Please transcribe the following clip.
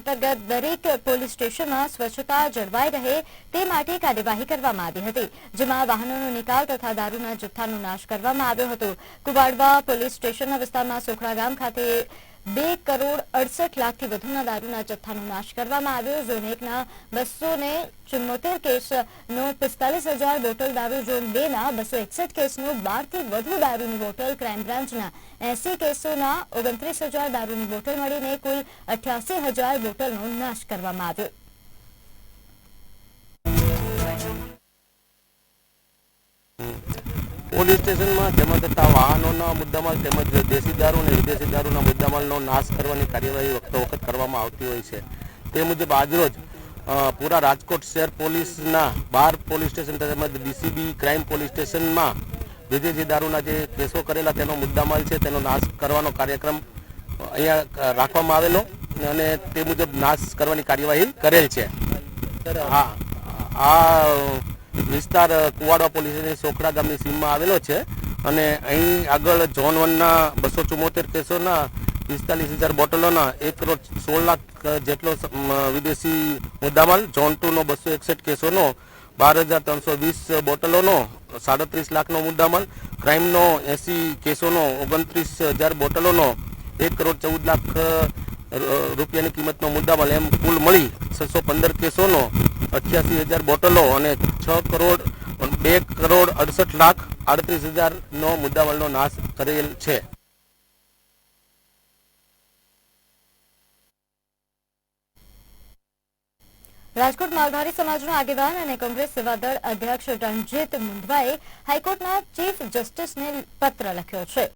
અંતર્ગત દરેક પોલીસ સ્ટેશનમાં સ્વચ્છતા જળવાઈ રહે તે માટે કાર્યવાહી કરવામાં આવી હતી, જેમાં વાહનોનો નિકાલ તથા દારૂના જથ્થાનો નાશ કરવામાં આવ્યો હતો. કુવાડવા પોલીસ સ્ટેશનના વિસ્તારમાં સોખડા ગામ ખાતે બે કરોડ અડસઠ લાખથી વધુના દારૂના જથ્થાનો નાશ કરવામાં આવ્યો. ઝોન એકના બસો ને ચુમ્મોતેર કેસનો પિસ્તાલીસ હજાર બોટલ દારૂ, ઝોન બે ના બસો એકસઠ કેસનો બારથી વધુ દારૂની બોટલ, ક્રાઇમ બ્રાન્ચના એસી કેસોના ઓગણત્રીસ હજાર દારૂની બોટલ મળીને કુલ અઠ્યાસી હજાર બોટલનો નાશ કરવામાં આવ્યો. પોલીસ સ્ટેશનમાં જમા થતા વાહનોના મુદ્દામાલ તેમજ દેશી દારૂ અને વિદેશી દારૂના મુદ્દામાલનો નાશ કરવાની કાર્યવાહી વખતો વખત કરવામાં આવતી હોય છે. તે મુજબ આજરોજ પૂરા રાજકોટ શહેર પોલીસના બાર પોલીસ સ્ટેશન તેમજ ડીસીબી ક્રાઇમ પોલીસ સ્ટેશનમાં વિદેશી દારૂના જે કેસો કરેલા તેનો મુદ્દામાલ છે તેનો નાશ કરવાનો કાર્યક્રમ અહીંયા રાખવામાં આવેલો અને તે મુજબ નાશ કરવાની કાર્યવાહી કરેલ છે. હા, આ વિસ્તાર કુવાડવા પોલીસની સોખડા ગામની સીમમાં આવેલો છે અને અહીં આગળ ઝોન વનના બસો ચુમ્મોતેર કેસોના પિસ્તાલીસ હજાર બોટલોના એક કરોડ સોળ લાખ જેટલો વિદેશી મુદ્દામાલ, ઝોન ટુનો બસો એકસઠ કેસોનો, બાર હજાર ત્રણસો વીસ બોટલોનો, સાડત્રીસ લાખનો મુદ્દામાલ, ક્રાઇમનો એસી કેસોનો, ઓગણત્રીસ હજાર બોટલોનો, એક કરોડ ચૌદ લાખ રૂપિયાની કિંમતનો મુદ્દામાલ, એમ કુલ મળી છસો પંદર કેસોનો અઠ્યાસી હજાર બોટલો અને છ કરોડ બે કરોડ અડસઠ લાખ આડત્રીસ હજારનો મુદ્દામાલનો નાશ કરેલ છે. રાજકોટ માલધારી સમાજના આગેવાન અને કોંગ્રેસ સેવાદળ અધ્યક્ષ રણજીત મુંદવાએ હાઈકોર્ટના ચીફ જસ્ટિસને પત્ર લખ્યો છે.